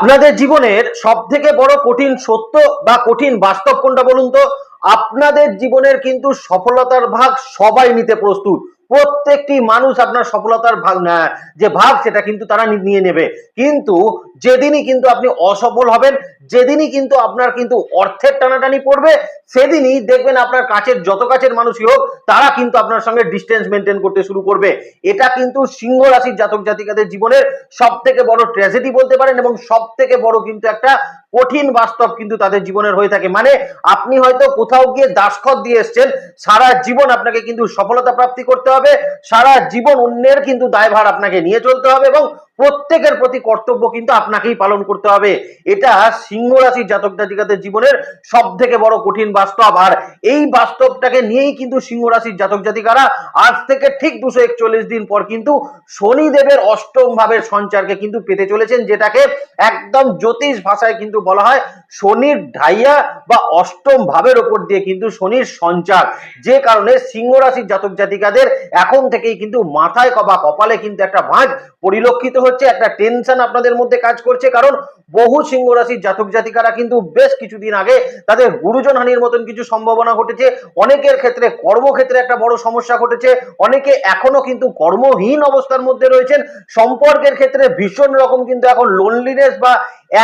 আপনাদের জীবনের সব থেকে বড় কঠিন সত্য বা কঠিন বাস্তব কোনটা বলুন তো? আপনাদের জীবনের কিন্তু সফলতার ভাগ সবাই নিতে প্রস্তুত। প্রত্যেকটি মানুষ আপনার সফলতার ভাগ না- যে ভাগ সেটা কিন্তু তারা নিয়ে নেবে। কিন্তু যেদিনই কিন্তু আপনি অসফল হবেন যেদিনই কিন্তু আপনার কিন্তু অর্থের টানাটানি পড়বে, সেদিনই দেখবেন আপনার কাছের যত কাছের মানুষই হোক, তারা কিন্তু আপনার সঙ্গে ডিস্টেন্স মেনটেন করতে শুরু করবে। এটা কিন্তু সিংহ রাশির জাতক জাতিকাদের জীবনের সব থেকে বড় ট্র্যাজেডি বলতে পারেন এবং সব থেকে বড় কিন্তু একটা কঠিন বাস্তব কিন্তু তাদের জীবনের হয়ে থাকে। মানে আপনি হয়তো কোথাও গিয়ে দাসখত দিয়ে এসছেন, সারা জীবন আপনাকে কিন্তু সফলতা প্রাপ্তি করতে হবে, সারা জীবন অন্যের কিন্তু দায়ভার আপনাকে নিয়ে চলতে হবে এবং প্রত্যেকের প্রতি কর্তব্য কিন্তু আপনাকেই পালন করতে হবে। এটা সিংহ রাশির জাতক জাতিকাদের জীবনের সব থেকে বড় কঠিন বাস্তব। আর এই বাস্তবটাকে নিয়েই কিন্তু সিংহ রাশির জাতক জাতিকারা আজ থেকে ঠিক দুশো একচল্লিশ দিন পর কিন্তু শনিদেবের অষ্টম ভাবের সঞ্চারকে কিন্তু পেতে চলেছেন, যেটাকে একদম জ্যোতিষ ভাষায় কিন্তু বলা হয় শনির ঢাইয়া বা অষ্টম ভাবের ওপর দিয়ে কিন্তু শনির সঞ্চার। যে কারণে সিংহ রাশির জাতক জাতিকাদের এখন থেকেই কিন্তু মাথায় বা কপালে কিন্তু একটা ভাঁজ পরিলক্ষিত হচ্ছে, একটা টেনশন আপনাদের মধ্যে কাজ করছে। কারণ বহু সিংহ রাশির জাতক জাতিকারা কিন্তু বেশ কিছুদিন আগে তাদের গুরুজন হানির মতন কিছু সম্ভাবনা ঘটেছে। অনেকের ক্ষেত্রে কর্মক্ষেত্রে একটা বড় সমস্যা ঘটেছে। অনেকে এখনও কিন্তু কর্মহীন অবস্থার মধ্যে রয়েছেন। সম্পর্কের ক্ষেত্রে ভীষণ রকম কিন্তু এখন লোনলিনেস বা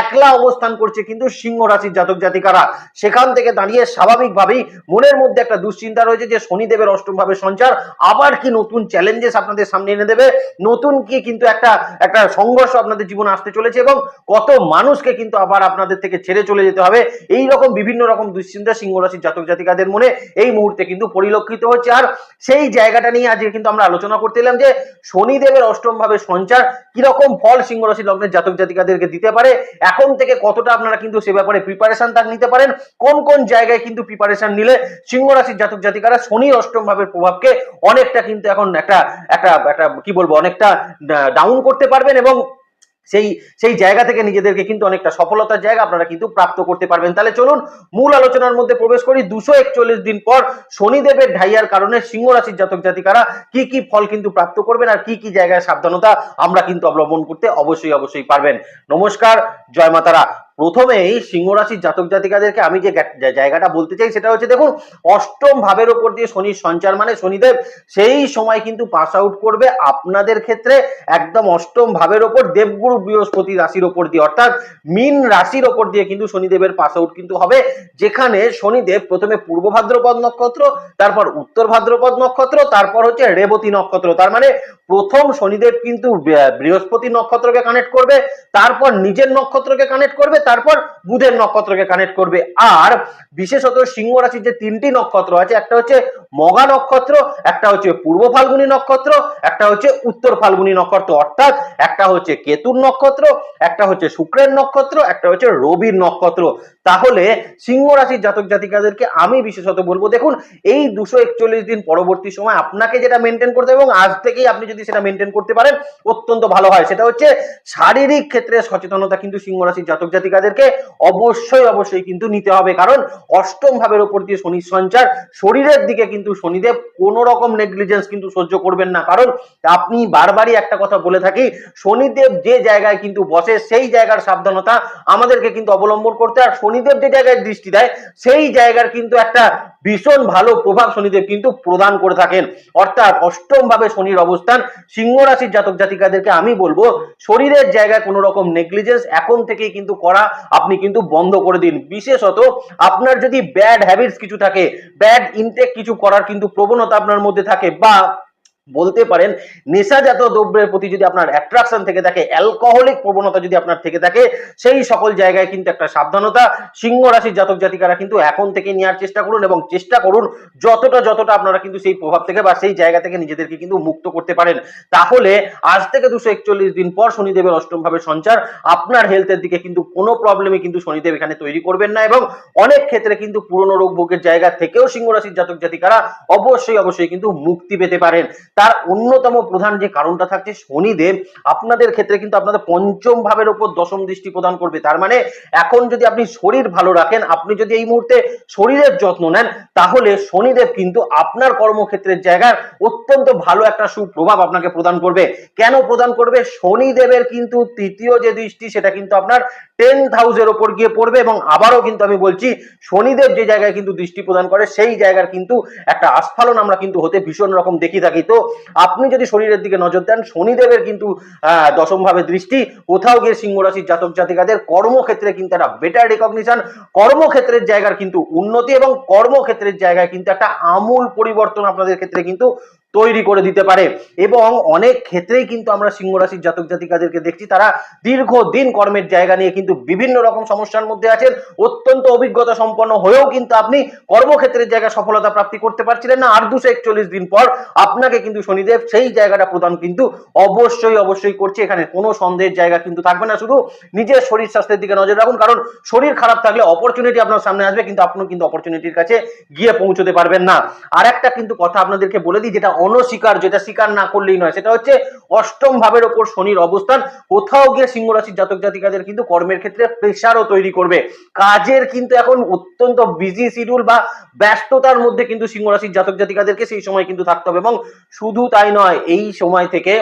একলা অবস্থান করছে কিন্তু সিংহ রাশির জাতক জাতিকারা। সেখান থেকে দাঁড়িয়ে স্বাভাবিকভাবেই মনের মধ্যে একটা দুশ্চিন্তা রয়েছে যে শনিদেবের অষ্টম ভাবে সঞ্চার। আবার কি নতুন চ্যালেঞ্জেস আপনাদের সামনে এনে দেবে? নতুন কি কিন্তু একটা একটা সংঘর্ষ আপনাদের জীবনে আসতে চলেছে এবং কত মানুষকে কিন্তু আবার আপনাদের থেকে ছেড়ে চলে যেতে হবে। এই রকম বিভিন্ন রকম দুশ্চিন্তা সিংহ রাশির জাতক জাতিকাদের মনে এই মুহূর্তে কিন্তু পরিলক্ষিত হচ্ছে। আর সেই জায়গাটা নিয়ে আজকে কিন্তু আমরা আলোচনা করতে এলাম যে শনিদেবের অষ্টম ভাবে সঞ্চার কীরকম ফল সিংহ রাশি লগ্নের জাতক জাতিকাদেরকে দিতে পারে? এখন থেকে কতটা আপনারা কিন্তু সে ব্যাপারে প্রিপারেশন তাক নিতে পারেন। কোন কোন জায়গায় কিন্তু প্রিপারেশন নিলে সিংহ রাশির জাতক জাতিকারা শনি অষ্টম ভাবের প্রভাবকে অনেকটা কিন্তু এখন একটা একটা একটা কি বলব, অনেকটা ডাউন করতে পারবেন এবং সেই সেই জায়গা থেকে নিজেদেরকে কিন্তু অনেকটা সফলতার জায়গা আপনারা কিন্তু প্রাপ্ত করতে পারবেন। তাহলে চলুন মূল আলোচনার মধ্যে প্রবেশ করি। দুশো একচল্লিশ দিন পর শনিদেবের ঢাইয়ার কারণে সিংহ রাশির জাতক জাতিকারা কি কি ফল কিন্তু প্রাপ্ত করবেন আর কি কি জায়গায় সাবধানতা আমরা কিন্তু অবলম্বন করতে অবশ্যই অবশ্যই পারবেন। নমস্কার, জয় মাতারা। প্রথমেই সিংহ রাশির জাতক জাতিকাদেরকে আমি যে জায়গাটা বলতে চাই সেটা হচ্ছে দেখুন, অষ্টম ভাবের উপর দিয়ে শনির সঞ্চার মানে শনিদেব, সেই সময় কিন্তু পাস আউট করবে আপনাদের ক্ষেত্রে একদম অষ্টম ভাবের ওপর দেবগুরু বৃহস্পতি রাশির ওপর দিয়ে, অর্থাৎ মিন রাশির ওপর দিয়ে কিন্তু শনিদেবের পাস আউট কিন্তু হবে, যেখানে শনিদেব প্রথমে পূর্ব ভাদ্রপদ নক্ষত্র, তারপর উত্তর ভাদ্রপদ নক্ষত্র, তারপর হচ্ছে রেবতী নক্ষত্র, তার মানে প্রথম শনিদেব কিন্তু বৃহস্পতি নক্ষত্রকে কানেক্ট করবে, তারপর নিজের নক্ষত্রকে কানেক্ট করবে তারপর বুধের নক্ষত্রকে কানেক্ট করবে। আর বিশেষত সিংহ রাশির যে তিনটি নক্ষত্র আছে, একটা হচ্ছে মগা নক্ষত্র, একটা হচ্ছে পূর্ব ফাল্গুনী নক্ষত্র, একটা হচ্ছে উত্তর ফাল্গুনী নক্ষত্র। অর্থাৎ একটা হচ্ছে কেতুর নক্ষত্র, একটা হচ্ছে শুক্রের নক্ষত্র, একটা হচ্ছে রবির নক্ষত্র। তাহলে সিংহ রাশির জাতক জাতিকাদেরকে আমি বিশেষত বলব, দেখুন, এই দুশো একচল্লিশ দিন পরবর্তী সময় আপনাকে যেটা মেনটেন করতে এবং আজ থেকেই আপনি যদি সেটা মেনটেন করতে পারেন, অত্যন্ত ভালো হয়। সেটা হচ্ছে শারীরিক ক্ষেত্রে সচেতনতা কিন্তু সিংহ রাশির জাতক জাতিকাদেরকে অবশ্যই অবশ্যই কিন্তু নিতে হবে। কারণ অষ্টম ভাবের উপর দিয়ে শনির সঞ্চার, শরীরের দিকে কিন্তু শনিদেব কোনো রকম নেগলিজেন্স কিন্তু সহ্য করবেন না। কারণ আপনি বারবারই একটা কথা বলে থাকি, শনিদেব যে জায়গায় কিন্তু বসে, সেই জায়গার সাবধানতা আমাদেরকে কিন্তু অবলম্বন করতে। আর শনিদেব যে জায়গায় দৃষ্টি দেয়, সেই জায়গার কিন্তু একটা ভীষণ ভালো প্রভাব শনিদেব কিন্তু প্রদান করে থাকেন। অর্থাৎ অষ্টম ভাবে শনির অবস্থান সিংহ রাশির জাতক জাতিকাদেরকে আমি বলব, শরীরের জায়গায় কোনো রকম নেগলিজেন্স এখন থেকেই কিন্তু করা আপনি কিন্তু বন্ধ করে দিন। বিশেষত আপনার যদি ব্যাড হ্যাবিটস কিছু থাকে ব্যাড ইনটেক কিছু করার কিন্তু প্রবণতা আপনার মধ্যে থাকে বা বলতে পারেন, নেশাজাত দ্রব্যের প্রতি যদি আপনার অ্যাট্রাকশন থেকে থাকে অ্যালকোহলিক প্রবণতা যদি আপনার থেকে থাকে, সেই সকল জায়গায় কিন্তু একটা সাবধানতা। সিংহ রাশির জাতক জাতিকারা কিন্তু এখন থেকে নেওয়ার চেষ্টা করুন এবং চেষ্টা করুন যতটা যতটা আপনারা কিন্তু সেই প্রভাব থেকে বা সেই জায়গা থেকে নিজেদেরকে কিন্তু মুক্ত করতে পারেন। তাহলে আজ থেকে দুশো একচল্লিশ দিন পর শনিদেবের অষ্টম ভাবে সঞ্চার। আপনার হেলথের দিকে কিন্তু কোনো প্রবলেমে কিন্তু শনিদেব এখানে তৈরি করবেন না এবং অনেক ক্ষেত্রে কিন্তু পুরনো রোগ ভোগের জায়গা থেকেও সিংহ রাশির জাতক জাতিকারা অবশ্যই অবশ্যই কিন্তু মুক্তি পেতে পারেন। তার অন্যতম প্রধান যে কারণটা থাকছে শনিদেব, আপনাদের ক্ষেত্রে কিন্তু আপনাদের পঞ্চম ভাবের উপর দশম দৃষ্টি প্রদান করবে। তার মানে এখন যদি আপনি শরীর ভালো রাখেন, আপনি যদি এই মুহূর্তে শরীরের যত্ন নেন, তাহলে শনিদেব কিন্তু আপনার কর্মক্ষেত্রের জায়গায় অত্যন্ত ভালো একটা সুপ্রভাব আপনাকে প্রদান করবে। কেন প্রদান করবে? শনিদেবের কিন্তু তৃতীয় যে দৃষ্টি, সেটা কিন্তু আপনার টেন হাউসের ওপর গিয়ে পড়বে এবং আবারও কিন্তু আমি বলছি, শনিদেব যে জায়গায় কিন্তু দৃষ্টি প্রদান করে, সেই জায়গার কিন্তু একটা আস্ফালন আমরা কিন্তু হতে ভীষণ রকম দেখি থাকি। তো আপনি যদি শরীরের দিকে নজর দেন, শনিদেবের কিন্তু দশম ভাবে দৃষ্টি। কোথাও গিয়ে সিংহ রাশির জাতক জাতিকাদের কর্মক্ষেত্রে কিন্তু একটা বেটার রেকগনিশন কর্মক্ষেত্রের জায়গার কিন্তু উন্নতি এবং কর্মক্ষেত্রের জায়গায় কিন্তু একটা আমূল পরিবর্তন আপনাদের ক্ষেত্রে কিন্তু তৈরি করে দিতে পারে। এবং অনেক ক্ষেত্রেই কিন্তু আমরা সিংহ রাশির জাতক জাতিকাদেরকে দেখছি, তারা দীর্ঘদিন কর্মের জায়গা নিয়ে কিন্তু বিভিন্ন রকম সমস্যার মধ্যে আছেন। অত্যন্ত অভিজ্ঞতা সম্পন্ন হয়েও কিন্তু আপনি কর্মক্ষেত্রের জায়গায় সফলতা প্রাপ্তি করতে পারছিলেন না। আর দুশো একচল্লিশ দিন পর আপনাকে কিন্তু শনিদেব সেই জায়গাটা প্রদান কিন্তু অবশ্যই অবশ্যই করছে। এখানে কোনো সন্দেহের জায়গা কিন্তু থাকবে না। শুধু নিজের শরীর স্বাস্থ্যের দিকে নজর রাখুন, কারণ শরীর খারাপ থাকলে অপরচুনিটি আপনার সামনে আসবে, কিন্তু আপনি কিন্তু অপরচুনিটির কাছে গিয়ে পৌঁছতে পারবেন না। আর একটা কিন্তু কথা আপনাদেরকে বলে দিই, যেটা অনস্বীকার, যেটা স্বীকার না করলেই নয়, সেটা হচ্ছে অষ্টম ভাবের ওপর শনির অবস্থান। কোথাও গিয়ে সিংহ রাশির জাতক জাতিকাদের কিন্তু কর্মের ক্ষেত্রে প্রেশারও তৈরি করবে। কাজের কিন্তু এখন অত্যন্ত বিজি শিডিউল বা ব্যস্ততার মধ্যে কিন্তু সিংহ রাশির জাতক জাতিকাদেরকে সেই সময় কিন্তু থাকতে হবে এবং শুধু তাই নয়, এই সময় থেকে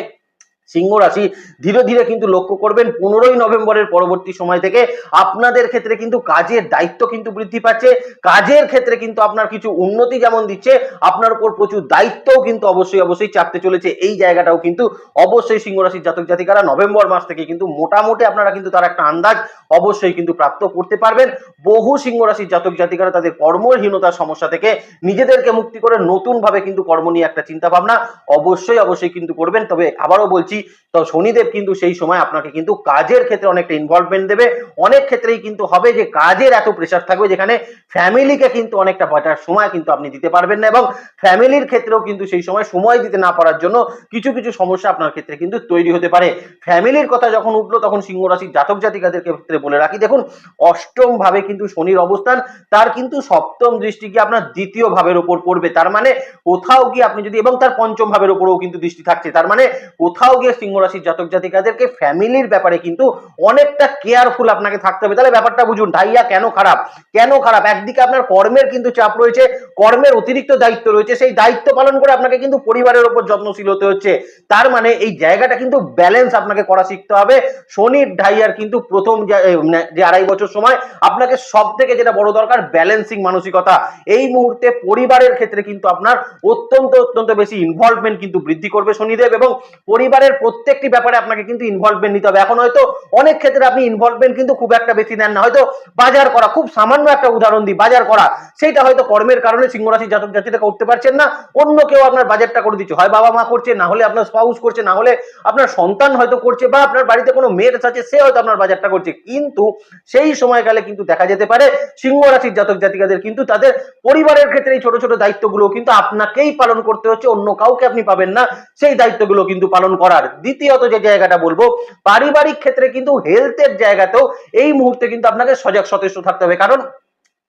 সিংহ রাশি ধীরে ধীরে কিন্তু লক্ষ্য করবেন পনেরোই নভেম্বরের পরবর্তী সময় থেকে আপনাদের ক্ষেত্রে কিন্তু কাজের দায়িত্ব কিন্তু বৃদ্ধি পাচ্ছে। কাজের ক্ষেত্রে কিন্তু আপনার কিছু উন্নতি যেমন দিচ্ছে, আপনার উপর প্রচুর দায়িত্বও কিন্তু অবশ্যই অবশ্যই চাপতে চলেছে। এই জায়গাটাও কিন্তু অবশ্যই সিংহ রাশির জাতক জাতিকারা নভেম্বর মাস থেকে কিন্তু মোটামুটি আপনারা কিন্তু তার একটা আন্দাজ অবশ্যই কিন্তু প্রাপ্ত করতে পারবেন। বহু সিংহ রাশির জাতক জাতিকারা তাদের কর্মহীনতার সমস্যা থেকে নিজেদেরকে মুক্তি করে নতুনভাবে কিন্তু কর্ম নিয়ে একটা চিন্তা ভাবনা অবশ্যই অবশ্যই কিন্তু করবেন। তবে আবারও বলছি তো শনিদেব কিন্তু সেই সময় আপনাকে কিন্তু কাজের ক্ষেত্রে অনেকটা ইনভলভমেন্ট দেবে। অনেক ক্ষেত্রেই কিন্তু হবে যে কাজের এত প্রেশার থাকবে যেখানে ফ্যামিলিকে কিন্তু অনেকটা বাটার সময় কিন্তু আপনি দিতে পারবেন না এবং ফ্যামিলির ক্ষেত্রেও কিন্তু সেই সময় সময় দিতে না পারার জন্য কিছু কিছু সমস্যা আপনার ক্ষেত্রে কিন্তু তৈরি হতে পারে। ফ্যামিলির কথা যখন উঠল তখন সিংহ রাশির জাতক জাতিকাদের ক্ষেত্রে বলে রাখি, দেখুন অষ্টম ভাবে কিন্তু শনির অবস্থান, তার কিন্তু সপ্তম দৃষ্টি গিয়ে আপনার দ্বিতীয় ভাবের উপর পড়বে। তার মানে কোথাও গিয়ে আপনি যদি, এবং তার পঞ্চম ভাবের উপরেও কিন্তু দৃষ্টি থাকছে, তার মানে কোথাও গিয়ে সিংহ রাশির জাতক জাতিকাদেরকে ফ্যামিলির ব্যাপারে কিন্তু অনেকটা কেয়ারফুল আপনাকে থাকতে হবে। তাহলে ব্যাপারটা বুঝুন ডাইয়া কেন খারাপ? কেন খারাপ? একদিকে আপনার কর্মের কিন্তু চাপ রয়েছে, কর্মের অতিরিক্ত দায়িত্ব রয়েছে, সেই দায়িত্ব পালন করে আপনাকে কিন্তু পরিবারের উপর যত্নশীল হতে হচ্ছে। তার মানে এই জায়গাটা কিন্তু ব্যালেন্স আপনাকে করা শিখতে হবে। শনির ঢাইয়ার কিন্তু প্রথম যে মানে আড়াই বছর সময়, আপনাকে সব থেকে যেটা বড় দরকার ব্যালেন্সিং মানসিকতা। এই মুহূর্তে পরিবারের ক্ষেত্রে কিন্তু আপনার অত্যন্ত অত্যন্ত বেশি ইনভলভমেন্ট কিন্তু বৃদ্ধি করবে শনিদেব এবং পরিবারের প্রত্যেকটি ব্যাপারে আপনাকে কিন্তু ইনভলভমেন্ট নিতে হবে। এখন হয়তো অনেক ক্ষেত্রে আপনি ইনভলভমেন্ট কিন্তু খুব একটা বেশি নেন না। হয়তো বাজার করা, খুব সামান্য একটা উদাহরণ দিই, বাজার করা সেটা হয়তো কর্মের কারণে সিংহরাশি জাতক জাতিটা করতে পারছেন না। অন্য কেউ আপনার বাজারটা করে দিচ্ছে। হয় বাবা মা করছে, না হলে আপনার স্পাউস করছে, না হলে আপনার সন্তান হয়তো করছে, বা আপনার বাড়িতে কোনো মেয়ের আছে, সে হয়তো আপনার বাজারটা করছে। কিন্তু সেই সময়কালে কিন্তু দেখা যেতে পারে সিংহ রাশির জাতক জাতিকাদের কিন্তু তাদের পরিবারের ক্ষেত্রে এই ছোট ছোট দায়িত্বগুলো কিন্তু আপনাকেই পালন করতে হচ্ছে, অন্য কাউকে আপনি পাবেন না। সেই দায়িত্বগুলো কিন্তু পালন করার। দ্বিতীয়ত যে জায়গাটা বলব, পারিবারিক ক্ষেত্রে কিন্তু হেলথের জায়গাতেও এই মুহূর্তে কিন্তু আপনাকে সজাগ সচেষ্ট থাকতে হবে। কারণ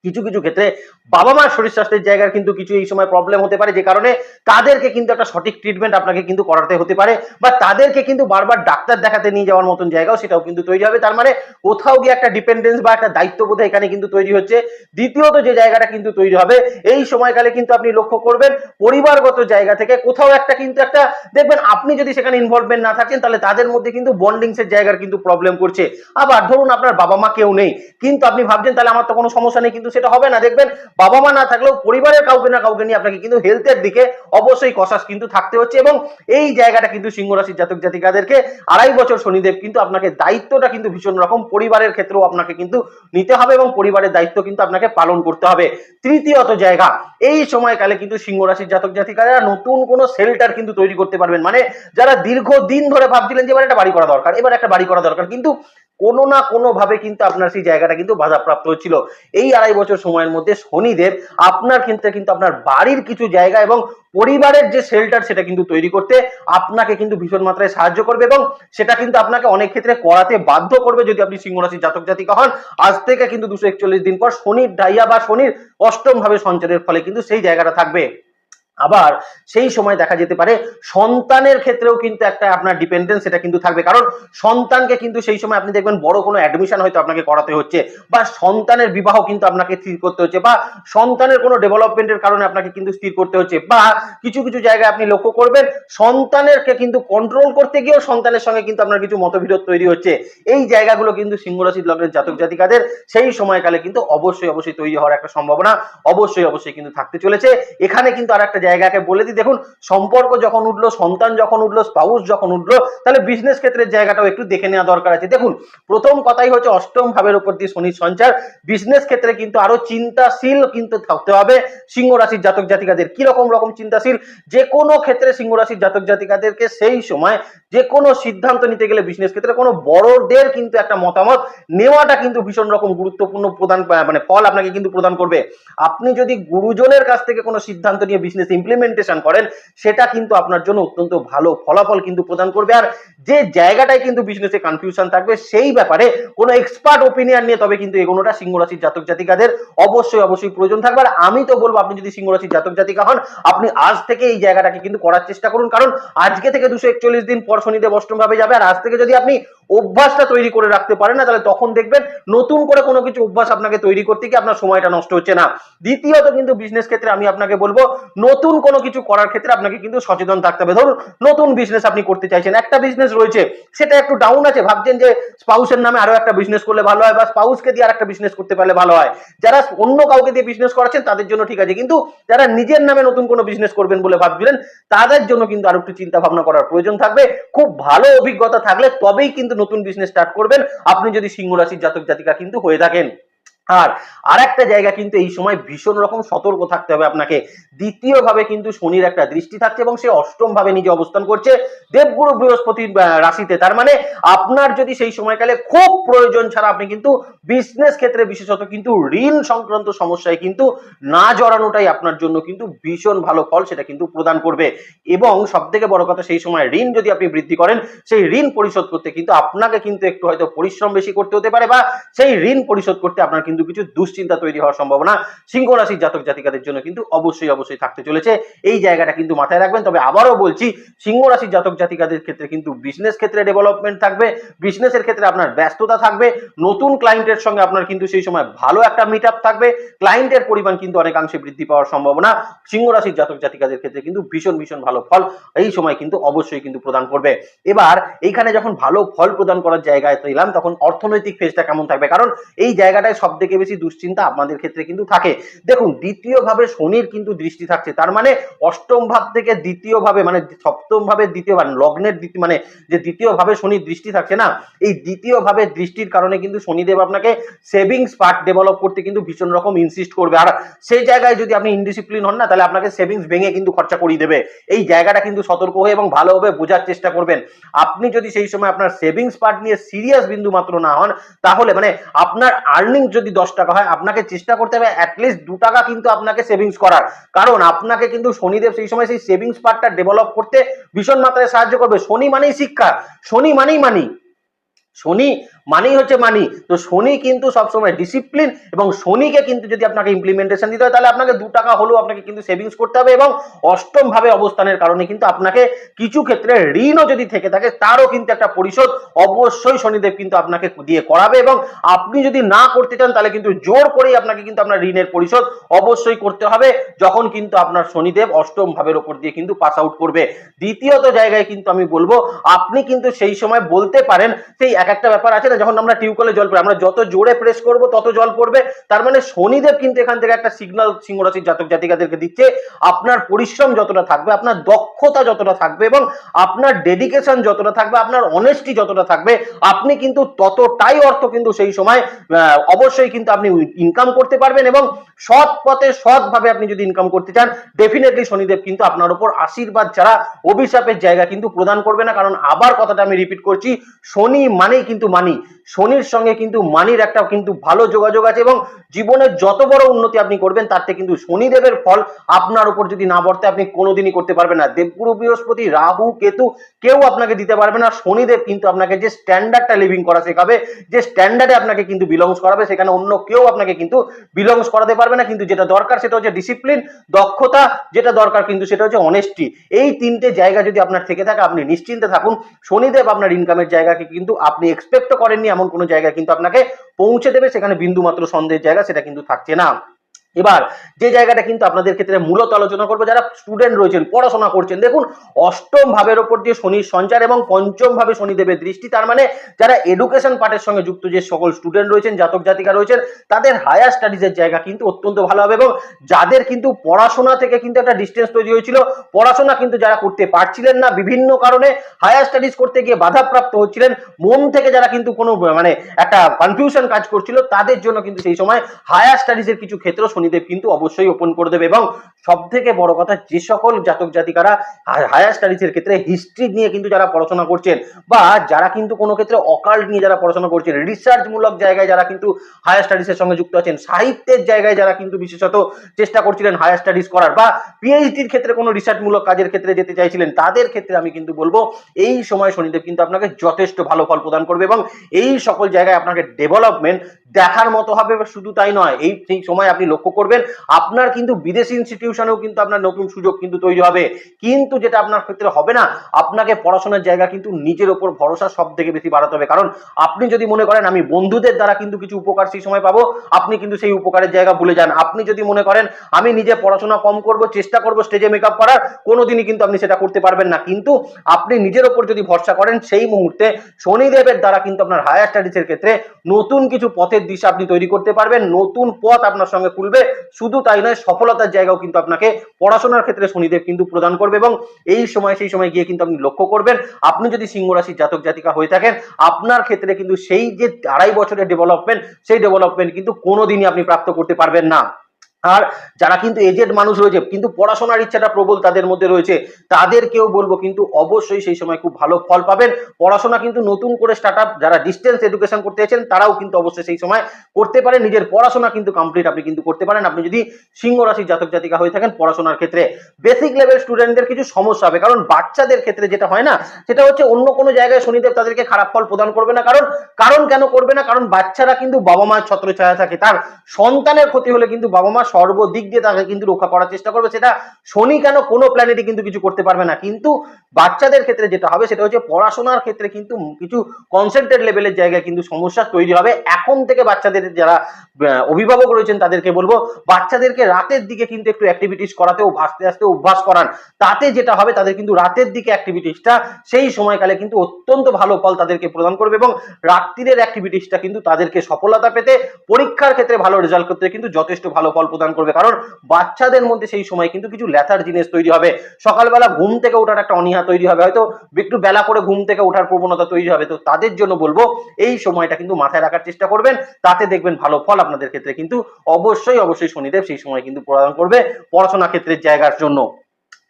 কিছু কিছু ক্ষেত্রে বাবা মার শরীর স্বাস্থ্যের জায়গার কিন্তু কিছু এই সময় প্রবলেম হতে পারে, যে কারণে তাদেরকে কিন্তু একটা সঠিক ট্রিটমেন্ট আপনাকে কিন্তু করাতে হতে পারে বা তাদেরকে কিন্তু বারবার ডাক্তার দেখাতে নিয়ে যাওয়ার মতন জায়গাও সেটাও কিন্তু তৈরি হবে। তার মানে কোথাও গিয়ে একটা ডিপেন্ডেন্স বা একটা দায়িত্ববোধ এখানে কিন্তু তৈরি হচ্ছে। দ্বিতীয়ত যে জায়গাটা কিন্তু তৈরি হবে, এই সময়কালে কিন্তু আপনি লক্ষ্য করবেন পরিবারগত জায়গা থেকে কোথাও একটা কিন্তু একটা, দেখবেন আপনি যদি সেখানে ইনভলভমেন্ট না থাকেন, তাহলে তাদের মধ্যে কিন্তু বন্ডিংস এর জায়গার কিন্তু প্রবলেম করছে। আবার ধরুন আপনার বাবা মা কেউ নেই, কিন্তু আপনি ভাবছেন তাহলে আমার তো কোনো সমস্যা নেই, কিন্তু সেটা হবে না। দেখবেন বাবা মা না থাকলেও পরিবারের কাউকে না কাউকে নিয়ে আপনাকে কিন্তু হেলথের দিকে অবশ্যই কষাস কিন্তু থাকতে হচ্ছে এবং এই জায়গাটা কিন্তু সিংহ রাশির জাতক জাতিকাদেরকে আড়াই বছর শনিদেব কিন্তু আপনাকে দায়িত্বটা কিন্তু ভীষণ রকম পরিবারের ক্ষেত্রেও আপনাকে কিন্তু নিতে হবে এবং পরিবারের দায়িত্ব কিন্তু আপনাকে পালন করতে হবে। তৃতীয়ত জায়গা, এই সময়কালে কিন্তু সিংহ রাশির জাতক জাতিকারা নতুন কোনো শেল্টার কিন্তু তৈরি করতে পারবেন। মানে যারা দীর্ঘদিন ধরে ভাবছিলেন যে এবার একটা বাড়ি করা দরকার, এবার একটা বাড়ি করা দরকার কিন্তু কোনো না কোনো ভাবে কিন্তু আপনার সেই জায়গাটা কিন্তু বাধাপ্রাপ্ত হচ্ছিল এই আড়াই বছর সময়ের মধ্যে শনিদেব আপনার ক্ষেত্রে কিন্তু আপনার বাড়ির কিছু জায়গা এবং পরিবারের যে শেল্টার সেটা কিন্তু তৈরি করতে আপনাকে কিন্তু ভীষণ মাত্রায় সাহায্য করবে এবং সেটা কিন্তু আপনাকে অনেক ক্ষেত্রে করাতে বাধ্য করবে যদি আপনি সিংহ রাশির জাতক জাতিকা হন। আজ থেকে কিন্তু দুশো একচল্লিশ দিন পর শনির ডাইয়া বা শনির অষ্টম ভাবে সঞ্চারের ফলে কিন্তু সেই জায়গাটা থাকবে। আবার সেই সময় দেখা যেতে পারে সন্তানের ক্ষেত্রেও কিন্তু একটা আপনার ডিপেন্ডেন্স এটা কিন্তু থাকবে। কারণ সন্তানকে কিন্তু সেই সময় আপনি দেখবেন বড় কোনো অ্যাডমিশন হয়তো আপনাকে করাতে হচ্ছে বা সন্তানের বিবাহ কিন্তু আপনাকে স্থির করতে হচ্ছে বা সন্তানের কোনো ডেভেলপমেন্টের কারণে আপনাকে কিন্তু স্থির করতে হচ্ছে বা কিছু কিছু জায়গায় আপনি লক্ষ্য করবেন সন্তানেরকে কিন্তু কন্ট্রোল করতে গিয়েও সন্তানের সঙ্গে কিন্তু আপনার কিছু মতবিরোধ তৈরি হচ্ছে। এই জায়গাগুলো কিন্তু সিংহরাশি লগ্নের জাতক জাতিকাদের সেই সময়কালে কিন্তু অবশ্যই অবশ্যই তৈরি হওয়ার একটা সম্ভাবনা অবশ্যই অবশ্যই কিন্তু থাকতে চলেছে। এখানে কিন্তু আর একটা জায়গাকে বলে দিই। দেখুন, সম্পর্ক যখন উঠল, সন্তান যখন উঠল স্পাউস যখন উঠল, তাহলে বিজনেস ক্ষেত্রের জায়গাটাও একটু দেখে নেওয়া দরকার আছে। দেখুন, প্রথম কথাই হচ্ছে অষ্টম ভাবের উপর দিয়ে শনির সঞ্চার। বিজনেস ক্ষেত্রে কিন্তু আরও চিন্তাশীল কিন্তু থাকতে হবে সিংহ রাশির জাতক জাতিকাদের। কি রকম রকম চিন্তাশীল? যে কোনো ক্ষেত্রে সিংহ রাশির জাতক জাতিকাদেরকে সেই সময় যে কোনো সিদ্ধান্ত নিতে গেলে বিজনেস ক্ষেত্রে কোনো বড়দের কিন্তু একটা মতামত নেওয়াটা কিন্তু ভীষণ রকম গুরুত্বপূর্ণ প্রদান মানে ফল আপনাকে কিন্তু প্রদান করবে। আপনি যদি গুরুজনের কাছ থেকে কোনো সিদ্ধান্ত নিয়ে বিজনেস ইমপ্লিমেন্টেশন করেন, সেটা কিন্তু আপনার জন্য অত্যন্ত ভালো ফলাফল কিন্তু প্রদান করবে। আর যে জায়গাটায় কিন্তু বিজনেসে কনফিউশন থাকবে, সেই ব্যাপারে কোনো এক্সপার্ট ওপিনিয়ন নিয়ে তবে কিন্তু এগোনোটা সিংহ রাশির জাতক জাতিকাদের অবশ্যই অবশ্যই প্রয়োজন থাকবে। আর আমি তো বলব, আপনি যদি সিংহ রাশির জাতক জাতিকা হন, আপনি আজ থেকে এই জায়গাটাকে কিন্তু করার চেষ্টা করুন। কারণ আজকে থেকে দুশো একচল্লিশ দিন পর শনিদেব অষ্টম ভাবে যাবে। আর আজ থেকে যদি আপনি অভ্যাসটা তৈরি করে রাখতে পারেন না, তাহলে তখন দেখবেন নতুন করে কোনো কিছু অভ্যাস আপনাকে তৈরি করতে গিয়ে আপনার সময়টা নষ্ট হচ্ছে না। দ্বিতীয়ত কিন্তু বিজনেস ক্ষেত্রে আমি আপনাকে বলব, নতুন কোনো কিছু করার ক্ষেত্রে আপনাকে কিন্তু সচেতন থাকতে হবে। ধরুন, নতুন বিজনেস আপনি করতে চাইছেন, একটা বিজনেস রয়েছে, সেটা একটু ডাউন আছে, ভাবছেন যে স্পাউসের নামে আরও একটা বিজনেস করলে ভালো হয় বা স্পাউসকে দিয়ে আর একটা বিজনেস করতে পারলে ভালো হয়। যারা অন্য কাউকে দিয়ে বিজনেস করাচ্ছেন, তাদের জন্য ঠিক আছে, কিন্তু যারা নিজের নামে নতুন কোনো বিজনেস করবেন বলে ভাবছিলেন, তাদের জন্য কিন্তু আরও একটু চিন্তা ভাবনা করার প্রয়োজন থাকবে। খুব ভালো অভিজ্ঞতা থাকলে তবেই কিন্তু নতুন বিজনেস স্টার্ট করবেন। আপনি যদি সিংহ রাশির জাতক জাতিকা কিন্তু হয়ে থাকেন। আর আরেকটা জায়গা কিন্তু এই সময় ভীষণ রকম সতর্ক থাকতে হবে আপনাকে। দ্বিতীয় ভাবে কিন্তু শনির একটা দৃষ্টি থাকছে এবং সে অষ্টম ভাবে নিজে অবস্থান করছে দেবগুরু বৃহস্পতির আহ, রাশিতে। তার মানে আপনার যদি সেই সময়কালে খুব প্রয়োজন ছাড়া আপনি কিন্তু বিজনেস ক্ষেত্রে বিশেষত কিন্তু ঋণ সংক্রান্ত সমস্যায় কিন্তু না জড়ানোটাই আপনার জন্য কিন্তু ভীষণ ভালো ফল সেটা কিন্তু প্রদান করবে। এবং সব থেকে বড় কথা সেই সময় ঋণ যদি আপনি বৃদ্ধি করেন সেই ঋণ পরিশোধ করতে কিন্তু আপনাকে কিন্তু একটু হয়তো পরিশ্রম বেশি করতে হতে পারে বা সেই ঋণ পরিশোধ করতে আপনার কিন্তু কিছু দুশ্চিন্তা তৈরি হওয়ার সম্ভাবনা সিংহ রাশির জাতক জাতিকাদের জন্য কিন্তু অবশ্যই অবশ্যই থাকতে চলেছে। এই জায়গাটা কিন্তু মাথায় রাখবেন। তবে আবারও বলছি, সিংহ রাশির জাতক জাতিকাদের ক্ষেত্রে কিন্তু বিজনেস ক্ষেত্রে ডেভেলপমেন্ট থাকবে। বিজনেসের ক্ষেত্রে আপনার ব্যস্ততা থাকবে। নতুন ক্লায়েন্টের সঙ্গে আপনার কিন্তু সেই সময় ভালো একটা মিট থাকবে। ক্লায়েন্টের পরিমাণ কিন্তু অনেকাংশে বৃদ্ধি পাওয়ার সম্ভাবনা। সিংহ রাশির জাতক জাতিকাদের ক্ষেত্রে কিন্তু ভীষণ ভীষণ ভালো ফল এই সময় কিন্তু অবশ্যই কিন্তু প্রদান করবে। এবার এইখানে যখন ভালো ফল প্রদান করার জায়গায় এলাম, তখন অর্থনৈতিক ফেজটা কেমন থাকবে? কারণ এই জায়গাটায় সব থেকে বেশি দুশ্চিন্তা আপনাদের ক্ষেত্রে কিন্তু থাকে। দেখুন দ্বিতীয় ভাবে শনির কিন্তু দৃষ্টি থাকছে। তার মানে অষ্টম ভাব থেকে দ্বিতীয় ভাবে মানে সপ্তম ভাবে দ্বিতীয় ভাব লগ্নের দ্বিতীয় মানে যে দ্বিতীয় ভাবে শনির দৃষ্টি থাকছে না, এই দ্বিতীয় ভাবে দৃষ্টির কারণে কিন্তু শনিদেব আপনাকে সেভিংস পার্ট ডেভেলপ করতে কিন্তু ভীষণ রকম ইনসিস্ট করবে। আর সেই জায়গায় যদি আপনি ইনডিসিপ্লিন হন না, তাহলে আপনাকে সেভিংস ভেঙে কিন্তু খরচা করিয়ে দেবে। এই জায়গাটা কিন্তু সতর্ক হয়ে এবং ভালোভাবে বোঝার চেষ্টা করবেন। আপনি যদি সেই সময় আপনার সেভিংস পার্ট নিয়ে সিরিয়াস বিন্দু মাত্র না হন, তাহলে মানে আপনার আর্নিং যদি দশ টাকা হয়, আপনাকে চেষ্টা করতে হবে অ্যাটলিস্ট দু টাকা কিন্তু আপনাকে সেভিংস করার। কারণ আপনাকে কিন্তু শনিদেব সেই সময় সেই সেভিংস পার্টটা ডেভেলপ করতে ভীষণ মাত্রায় সাহায্য করবে। শনি মানেই শিক্ষা, শনি মানেই মানি শনি মানেই হচ্ছে মানি তো শনি কিন্তু সবসময় ডিসিপ্লিন এবং শনিকে কিন্তু যদি আপনাকে ইমপ্লিমেন্টেশন দিতে হয়, তাহলে আপনাকে দু টাকা হলেও আপনাকে কিন্তু সেভিংস করতে হবে এবং অষ্টম ভাবে অবস্থানের কারণে কিন্তু আপনাকে কিছু ক্ষেত্রে ঋণও যদি থেকে থাকে, তারও কিন্তু একটা পরিশোধ অবশ্যই শনিদেব কিন্তু আপনাকে দিয়ে করাবে এবং আপনি যদি না করতে চান, তাহলে কিন্তু জোর করেই আপনাকে কিন্তু আপনার ঋণের পরিশোধ অবশ্যই করতে হবে, যখন কিন্তু আপনার শনিদেব অষ্টম ভাবের ওপর দিয়ে কিন্তু পাস আউট করবে। দ্বিতীয়ত জায়গায় কিন্তু আমি বলব, আপনি কিন্তু সেই সময় বলতে পারেন, সেই এক একটা ব্যাপার আছে যখন আমরা টিউবওয়েলে জল পড়ি, আমরা যত জোরে প্রেস করব, তত জল পড়বে। তার মানে শনিদেব কিন্তু এখান থেকে একটা সিগন্যাল সিংহরাশির জাতক জাতিকাদেরকে দিচ্ছে, আপনার পরিশ্রম যতটা থাকবে, আপনার দক্ষতা যতটা থাকবে এবং আপনার ডেডিকেশন যতটা থাকবে, আপনার অনেস্টি যতটা থাকবে, আপনি কিন্তু ততটাই অর্থ কিন্তু সেই সময় অবশ্যই কিন্তু আপনি ইনকাম করতে পারবেন এবং সৎ পথে সৎভাবে আপনি যদি ইনকাম করতে চান ডেফিনেটলি শনিদেব কিন্তু আপনার উপর আশীর্বাদ ছাড়া অভিশাপের জায়গা কিন্তু প্রদান করবে না। কারণ আবার কথাটা আমি রিপিট করছি, শনি মানেই কিন্তু মানি শনির সঙ্গে কিন্তু মানির একটা কিন্তু ভালো যোগাযোগ আছে এবং জীবনের যত বড় উন্নতি আপনি করবেন থেকে কিন্তু শনিদেবের ফল আপনার উপর যদি না বর্তে, আপনি কোনোদিনই করতে পারবেন না। দেবগুরু বৃহস্পতি, রাহু, কেতু কেউ আপনাকে দিতে পারবে না। শনিদেব কিন্তু আপনাকে যে স্ট্যান্ডার্ডটা লিভিং করা শেখাবে, যে স্ট্যান্ডার্ডে আপনাকে কিন্তু বিলংস করাবে, সেখানে অন্য কেউ আপনাকে কিন্তু বিলংস করাতে পারবে না। কিন্তু যেটা দরকার সেটা হচ্ছে ডিসিপ্লিন দক্ষতা, যেটা দরকার কিন্তু সেটা হচ্ছে অনেস্টি এই তিনটে জায়গা যদি আপনার থেকে থাকে, আপনি নিশ্চিন্তে থাকুন। শনিদেব আপনার ইনকামের জায়গাকে কিন্তু আপনি এক্সপেক্টও করেননি এমন কোনো জায়গায় কিন্তু আপনাকে পৌঁছে দেবে, সেখানে বিন্দু মাত্র সন্দেহের জায়গা, সেটা কিন্তু থাকছে না। এবার যে জায়গাটা কিন্তু আপনাদের ক্ষেত্রে মূলত আলোচনা করব, যারা স্টুডেন্ট রয়েছেন, পড়াশোনা করছেন, দেখুন অষ্টম ভাবের ওপর দিয়ে শনির সঞ্চার এবং পঞ্চম ভাবে শনিদেবের দৃষ্টি, তার মানে যারা এডুকেশন পার্টের সঙ্গে যুক্ত যে সকল স্টুডেন্ট রয়েছেন, জাতক জাতিকা রয়েছেন, তাদের হায়ার স্টাডিজের জায়গা কিন্তু অত্যন্ত ভালো হবে এবং যাদের কিন্তু পড়াশোনা থেকে কিন্তু একটা ডিস্টেন্স তৈরি হয়েছিল, পড়াশোনা কিন্তু যারা করতে পারছিলেন না, বিভিন্ন কারণে হায়ার স্টাডিজ করতে গিয়ে বাধাপ্রাপ্ত হচ্ছিলেন, মন থেকে যারা কিন্তু কোনো মানে একটা কনফিউশন কাজ করছিল, তাদের জন্য কিন্তু সেই সময় হায়ার স্টাডিজের কিছু ক্ষেত্র শনিদেব কিন্তু অবশ্যই ওপেন করে দেবে এবং সব থেকে বড় কথা যে সকল জাতক জাতিকারা হায়ার স্টাডিজের ক্ষেত্রে হিস্ট্রি নিয়ে কিন্তু যারা পড়াশোনা করছেন বা যারা কিন্তু কোনো ক্ষেত্রে অকাল্ট নিয়ে যারা পড়াশোনা করছেন রিসার্চ মূলক জায়গায় যারা কিন্তু হায়ার স্টাডিজের সঙ্গে যুক্ত আছেন, সাহিত্যের জায়গায় যারা কিন্তু বিশেষত চেষ্টা করছিলেন হায়ার স্টাডিজ করার বা পিএইচডির ক্ষেত্রে কোনো রিসার্চ মূলক কাজের ক্ষেত্রে যেতে চাইছিলেন, তাদের ক্ষেত্রে আমি কিন্তু বলব এই সময় শনিদেব কিন্তু আপনাকে যথেষ্ট ভালো ফল প্রদান করবে এবং এই সকল জায়গায় আপনাকে ডেভেলপমেন্ট দেখার মতো হবে, শুধু তাই নয়, এই, সেই সময় আপনি লক্ষ্য করবেন। আপনার কিন্তু বিদেশি ইনস্টিটিউশনেও কিন্তু আপনার নতুন সুযোগ কিন্তু তৈরি হবে। কিন্তু যেটা আপনার ক্ষেত্রে হবে না, আপনাকে পড়াশোনার জায়গা কিন্তু নিজের ওপর ভরসা সব থেকে বেশি বাড়াতে হবে। কারণ আপনি যদি মনে করেন, আমি বন্ধুদের দ্বারা কিন্তু কিছু উপকার সেই সময় পাবো, আপনি কিন্তু সেই উপকারের জায়গা ভুলে যান। আপনি যদি মনে করেন, আমি নিজে পড়াশোনা কম করব, চেষ্টা করব স্টেজে মেকআপ করার, কোনোদিনই কিন্তু আপনি সেটা করতে পারবেন না। কিন্তু আপনি নিজের ওপর যদি ভরসা করেন, সেই মুহূর্তে শনিদেবের দ্বারা কিন্তু আপনার হায়ার স্টাডিজের ক্ষেত্রে নতুন কিছু পথের দিশা আপনি তৈরি করতে পারবেন, নতুন পথ আপনার সঙ্গে খুলবে শুধু তাই নয়, সফলতার জায়গাও কিন্তু আপনাকে পড়াশোনার ক্ষেত্রে শনিদেব কিন্তু প্রদান করবে এবং এই সময় সেই সময় গিয়ে কিন্তু আপনি লক্ষ্য করবেন, আপনি যদি সিংহ রাশির জাতক জাতিকা হয়ে থাকেন, আপনার ক্ষেত্রে কিন্তু সেই যে আড়াই বছরের ডেভেলপমেন্ট সেই ডেভেলপমেন্ট কিন্তু কোনোদিনই আপনি প্রাপ্ত করতে পারবেন না। আর যারা কিন্তু এজেড মানুষ রয়েছে, কিন্তু পড়াশোনার ইচ্ছাটা প্রবল তাদের মধ্যে রয়েছে, তাদেরকেও বলব কিন্তু অবশ্যই সেই সময় খুব ভালো ফল পাবেন। পড়াশোনা কিন্তু নতুন করে স্টার্ট আপ যারা ডিস্টেন্স এডুকেশন করতে চাইছেন তারাও কিন্তু অবশ্যই সেই সময় করতে পারেন। নিজের পড়াশোনা কিন্তু কমপ্লিট আপনি কিন্তু করতে পারেন। আপনি যদি সিংহ রাশির জাতক জাতিকা হয়ে থাকেন, পড়াশোনার ক্ষেত্রে বেসিক লেভেল স্টুডেন্টদের কিছু সমস্যা হবে। কারণ বাচ্চাদের ক্ষেত্রে যেটা হয় না, সেটা হচ্ছে অন্য কোনো জায়গায় শনিদেব তাদেরকে খারাপ ফল প্রদান করবে না। কারণ কারণ কেন করবে না? কারণ বাচ্চারা কিন্তু বাবা মায়ের ছত্র ছায়া থাকে। তার সন্তানের ক্ষতি হলে কিন্তু বাবা মা সর্বদিক দিয়ে তাকে কিন্তু রক্ষা করার চেষ্টা করবে। সেটা শনি কেন কোনো প্ল্যানেটই কিন্তু কিছু করতে পারবে না। কিন্তু বাচ্চাদের ক্ষেত্রে যেটা হবে, সেটা হচ্ছে পড়াশোনার ক্ষেত্রে কিন্তু কিছু কনসেন্ট্রেট লেভেলের জায়গায় কিন্তু সমস্যা তৈরি হবে। এখন থেকে বাচ্চাদের যারা অভিভাবক রয়েছেন, তাদেরকে বলব, বাচ্চাদেরকে রাতের দিকে কিন্তু একটু অ্যাক্টিভিটিস করাতেও আস্তে আস্তে অভ্যাস করান। তাতে যেটা হবে, তাদের কিন্তু রাতের দিকে অ্যাক্টিভিটিসটা সেই সময়কালে কিন্তু অত্যন্ত ভালো ফল তাদেরকে প্রদান করবে এবং রাত্রিরের অ্যাক্টিভিটিসটা কিন্তু তাদেরকে সফলতা পেতে পরীক্ষার ক্ষেত্রে ভালো রেজাল্ট করতে কিন্তু যথেষ্ট ভালো ফল প্রদান করবে। কারণ বাচ্চাদের মধ্যে সেই সময় কিন্তু কিছু লেথার জিনিস তৈরি হবে। সকালবেলা ঘুম থেকে ওঠার একটা অনীহা তৈরি হবে। হয়তো একটু বেলা করে ঘুম থেকে ওঠার প্রবণতা তৈরি হবে। তো তাদের জন্য বলব, এই সময়টা কিন্তু মাথায় রাখার চেষ্টা করবেন। তাতে দেখবেন ভালো ফল আপনাদের ক্ষেত্রে কিন্তু অবশ্যই অবশ্যই শনিদেব সেই সময় কিন্তু প্রদান করবে পড়াশোনা ক্ষেত্রের জায়গার জন্য।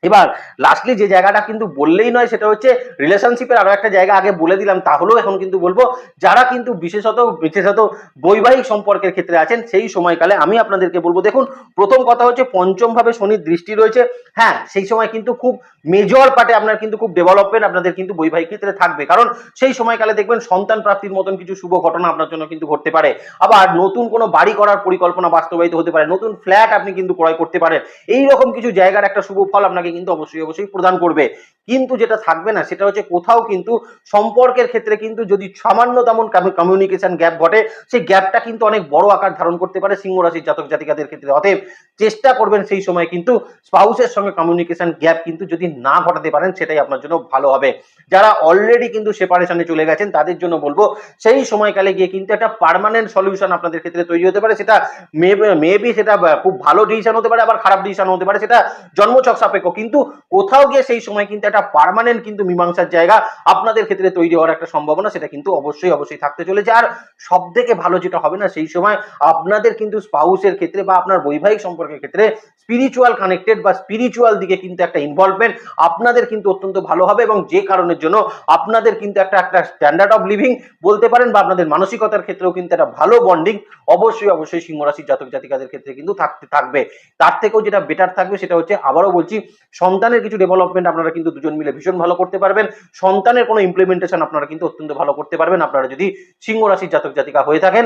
এবার লাস্টলি যে জায়গাটা কিন্তু বললেই নয়, সেটা হচ্ছে রিলেশনশিপের আরও একটা জায়গা আগে বলে দিলাম তাহলেও এখন কিন্তু বলব, যারা কিন্তু বিশেষত বিশেষত বৈবাহিক সম্পর্কের ক্ষেত্রে আছেন, সেই সময়কালে আমি আপনাদেরকে বলব, দেখুন, প্রথম কথা হচ্ছে পঞ্চম ভাবে শনির দৃষ্টি রয়েছে। হ্যাঁ সেই সময় কিন্তু খুব মেজর পার্টে আপনার কিন্তু খুব ডেভেলপমেন্ট আপনাদের কিন্তু বৈবাহিক ক্ষেত্রে থাকবে। কারণ সেই সময়কালে দেখবেন, সন্তান প্রাপ্তির মতন কিছু শুভ ঘটনা আপনার জন্য কিন্তু ঘটতে পারে। আবার নতুন কোনো বাড়ি করার পরিকল্পনা বাস্তবায়িত হতে পারে, নতুন ফ্ল্যাট আপনি কিন্তু ক্রয় করতে পারেন। এই রকম কিছু জায়গার একটা শুভ ফল আপনাকে কিন্তু অবশ্যই অবশ্যই প্রদান করবে। কিন্তু যেটা থাকবে না, সেটা হচ্ছে কোথাও কিন্তু সম্পর্কের ক্ষেত্রে কিন্তু যদি সামান্য তেমন কমিউনিকেশন গ্যাপ ঘটে, সেই গ্যাপটা কিন্তু অনেক বড় আকার ধারণ করতে পারে সিংহ রাশির জাতক জাতিকাদের ক্ষেত্রে। অতএব চেষ্টা করবেন সেই সময় কিন্তু স্পাউসের সঙ্গে কমিউনিকেশন গ্যাপ কিন্তু যদি না ঘটাতে পারেন, সেটাই আপনার জন্য ভালো হবে। যারা অলরেডি কিন্তু সেপারেশনে চলে গেছেন, তাদের জন্য বলব, সেই সময়কালে গিয়ে কিন্তু একটা পার্মানেন্ট সলিউশন আপনাদের ক্ষেত্রে তৈরি হতে পারে। সেটা মেবি সেটা খুব ভালো ডিসিশন হতে পারে, আবার খারাপ ডিসিশন হতে পারে। সেটা জন্মছক সাপেক্ষ। কিন্তু কোথাও গিয়ে সেই সময় কিন্তু একটা পার্মানেন্ট কিন্তু মীমাংসার জায়গা আপনাদের ক্ষেত্রে তৈরি হওয়ার একটা সম্ভাবনা, সেটা কিন্তু অবশ্যই অবশ্যই থাকতে চলেছে। আর সব থেকে ভালো যেটা হবে না, সেই সময় আপনাদের কিন্তু স্পাউসের ক্ষেত্রে বা আপনার বৈবাহিক সম্পর্কের ক্ষেত্রে স্পিরিচুয়াল কানেক্টেড বা স্পিরিচুয়াল দিকে কিন্তু একটা ইনভলভমেন্ট আপনাদের কিন্তু অত্যন্ত ভালো হবে এবং যে কারণের জন্য আপনাদের কিন্তু একটা একটা স্ট্যান্ডার্ড অফ লিভিং বলতে পারেন বা আপনাদের মানসিকতার ক্ষেত্রেও কিন্তু একটা ভালো বন্ডিং অবশ্যই অবশ্যই সিংহ রাশির জাতক জাতিকাদের ক্ষেত্রে কিন্তু থাকতে, থাকবে। তার থেকেও যেটা বেটার থাকবে সেটা হচ্ছে, আবারও বলছি, সন্তানের কিছু ডেভেলপমেন্ট আপনারা কিন্তু দুজন মিলে ভীষণ ভালো করতে পারবেন। সন্তানের কোনো ইমপ্লিমেন্টেশন আপনারা কিন্তু অত্যন্ত ভালো করতে পারবেন। আপনারা যদি সিংহ রাশির জাতক জাতিকা হয়ে থাকেন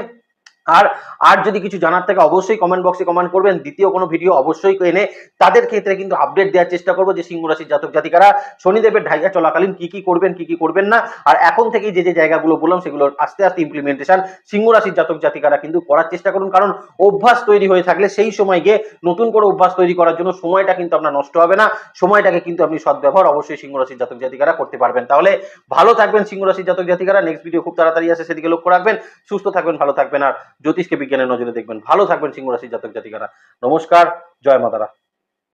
আর আর যদি কিছু জানার থাকে, অবশ্যই কমেন্ট বক্সে কমেন্ট করবেন। দ্বিতীয় কোনো ভিডিও অবশ্যই এনে তাদের ক্ষেত্রে কিন্তু আপডেট দেওয়ার চেষ্টা করব যে সিংহ রাশির জাতক জাতিকারা শনিদেবের ঢাইয়া চলাকালীন কি কি করবেন, কি কি করবেন না। আর এখন থেকেই যে যে জায়গাগুলো বললাম সেগুলো আস্তে আস্তে ইমপ্লিমেন্টেশন সিংহ রাশির জাতক জাতিকারা কিন্তু করার চেষ্টা করুন। কারণ অভ্যাস তৈরি হয়ে থাকলে সেই সময় গিয়ে নতুন করে অভ্যাস তৈরি করার জন্য সময়টা কিন্তু আপনার নষ্ট হবে না। সময়টাকে কিন্তু আপনি সদ্ব্যবহার অবশ্যই সিংহ রাশির জাতক জাতিকারা করতে পারবেন। তাহলে ভালো থাকবেন সিংহ রাশির জাতক জাতিকারা। নেক্সট ভিডিও খুব তাড়াতাড়ি আসে, সেদিকে লক্ষ্য রাখবেন। সুস্থ থাকবেন, ভালো থাকবেন। আর জ্যোতিষকে বিজ্ঞানের নজরে দেখবেন। ভালো থাকবেন সিংহ রাশির জাতক জাতিকারা। নমস্কার জয় মাতারা।